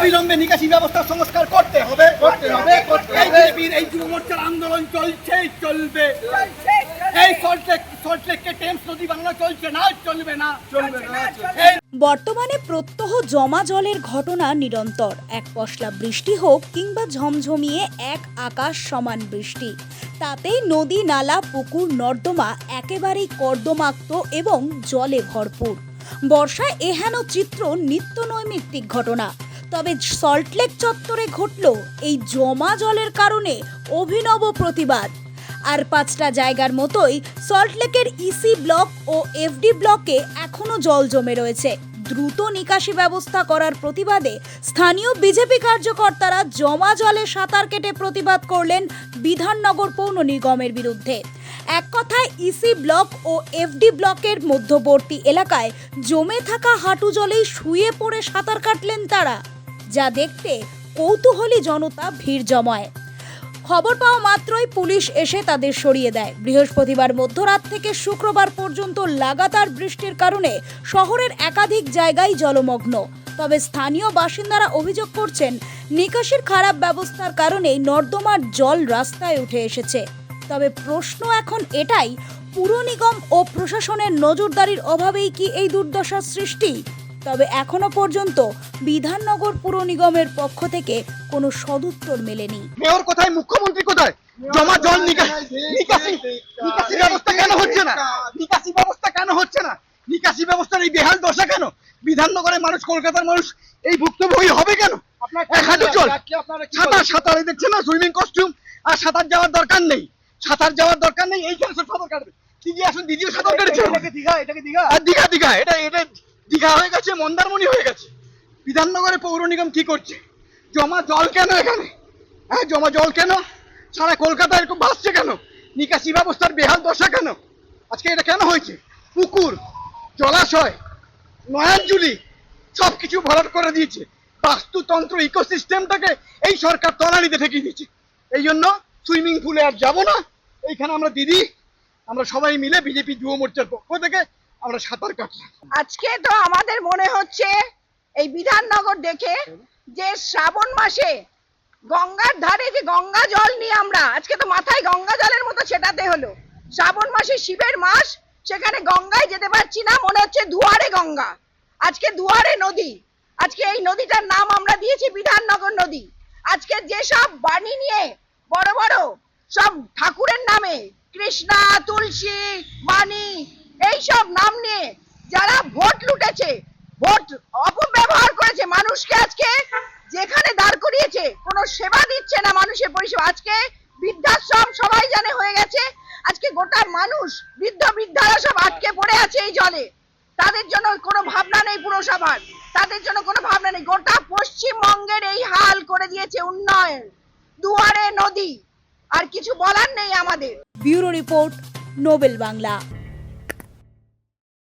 অবিলম্বে নিকাশি ব্যবস্থা সংস্কার করতে হবে। করতে হবে করতে হবে। বিজেপির এই যুব মোর্চার আন্দোলন চলছে চলবে। এই সল্টলেক সল্টলেককে টেমস নদী বাংলা চলছে না চলবে না। চলবে না বর্তমানে প্রত্যহ জমা জলের ঘটনা নিরন্তর। এক পশলা বৃষ্টি হোক কিংবা ঝমঝমিয়ে এক আকাশ সমান বৃষ্টি। তাতেই নদী নালা পুকুর নর্দমা একেবারেই কর্দমাক্ত এবং জলে ভরপুর। বর্ষায় এহেন চিত্র নিত্য নৈমিত্তিক ঘটনা। তবে সল্টলেক চত্বরে ঘটল এই জমা জলের কারণে অভিনব প্রতিবাদ। আর পাঁচটা জায়গার মতোই সল্টলেকের ইসি ব্লক ও এফডি ব্লকে এখনও জল জমে রয়েছে। দ্রুত নিকাশি ব্যবস্থা করার প্রতিবাদে স্থানীয় বিজেপি কার্যকর্তারা জমা জলে সাঁতার কেটে প্রতিবাদ করলেন বিধাননগর পৌর নিগমের বিরুদ্ধে। এক কথায় ইসি ব্লক ও এফডি ব্লকের মধ্যবর্তী এলাকায় জমে থাকা হাঁটু জলেই শুয়ে পড়ে সাঁতার কাটলেন তারা। যা দেখতে কৌতূহলী জনতা ভিড় জমায়। খবর পাওয়া মাত্রই পুলিশ এসে তাদের সরিয়ে দেয়। বৃহস্পতিবার মধ্যরাত থেকে শুক্রবার পর্যন্ত লাগাতার বৃষ্টির কারণে শহরের একাধিক জায়গায় জলমগ্ন। তবে স্থানীয় বাসিন্দারা অভিযোগ করছেন, নিকাশির খারাপ ব্যবস্থার কারণেই নর্দমার জল রাস্তায় উঠে এসেছে। তবে প্রশ্ন এখন এটাই পুর নিগম ও প্রশাসনের নজরদারির অভাবেই কি এই দুর্দশার সৃষ্টি? তবে এখনও পর্যন্ত বিধাননগর পুর নিগমের পক্ষ থেকে কোনো সদুত্তর মেলেনি। মেয়র কোথায়? মুখ্যমন্ত্রী কোথায়? জমা জল নিকাশি নিকাশি ব্যবস্থা কেন হচ্ছে না? নিকাশি ব্যবস্থা কেন হচ্ছে না? নিকাশি ব্যবস্থার এই বেহাল দশা কেন? বিধাননগরের মানুষ কলকাতার মানুষ এই ভুক্তভোগী হবে কেন? এক হাঁটু জল সাঁতার সাঁতার দেখছেন না? সুইমিং কস্টিউম আর সাঁতার যাওয়ার দরকার নেই। সাঁতার যাওয়ার দরকার নেই এইখানে সব সাঁতার কাটবে। দিদি আসুন দিদিও সাঁতার কেটেছে? দীঘা এটাকে দীঘা। আর দীঘা দীঘা এটা এটা দীঘা হয়ে গেছে, মন্দারমণি হয়ে গেছে। বিধাননগরে পৌর নিগম কি করছে? জমা জল কেন এখানে? হ্যাঁ জমা জল কেন? সারা কলকাতা এরকম ভাসছে কেন? নিকাশি ব্যবস্থার বেহাল দশা কেন? আজকে এটা কেন হয়েছে? পুকুর, জলাশয়, নয়াঞ্জুলি সব কিছু ভরাট করে দিয়েছে। বাস্তুতন্ত্র ইকোসিস্টেমটাকে এই সরকার তলানিতে ঠেকিয়ে দিয়েছে। এই জন্য সুইমিং পুলে আর যাব না। এইখানে আমরা দিদি, আমরা সবাই মিলে বিজেপি যুব মোর্চার পক্ষ থেকে আমরা সাঁতার কাটলাম। আজকে তো আমাদের মনে হচ্ছে এই বিধাননগর দেখে যে শ্রাবণ মাসে গঙ্গার ধারে যে গঙ্গা জল নিয়ে আমরা, আজকে তো মাথায় গঙ্গা জলের মতো ছেটাতে হলো। শ্রাবণ মাসে শিবের মাস, সেখানে গঙ্গায় যেতে পারছি না, মনে হচ্ছে দুয়ারে গঙ্গা। আজকে দুয়ারে নদী, আজকে এই নদীটার নাম আমরা দিয়েছি বিধাননগর নদী। আজকে যেসব বাণী নিয়ে বড় বড় সব ঠাকুরের নামে, কৃষ্ণা, তুলসী, বাণী, এইসব নাম ভোট লুটেছে। ভোট অপব্যবহার করেছে মানুষকে আজকে। যেখানে দাঁড় করিয়েছে, কোনো সেবা দিচ্ছে না মানুষের পরিষেবা। আজকে বৃদ্ধাশ্রম সবাই জানে হয়ে গেছে। আজকে গোটা মানুষ, বৃদ্ধ বৃদ্ধারা সব আটকে পড়ে আছে এই জলে। তাদের জন্য কোনো ভাবনা নেই পুরসভার। তাদের জন্য কোনো ভাবনা নেই। গোটা পশ্চিমবঙ্গের এই হাল করে দিয়েছে উন্নয়ন। দুয়ারে নদী। আর কিছু বলার নেই আমাদের। Bureau report Nobel Bangla.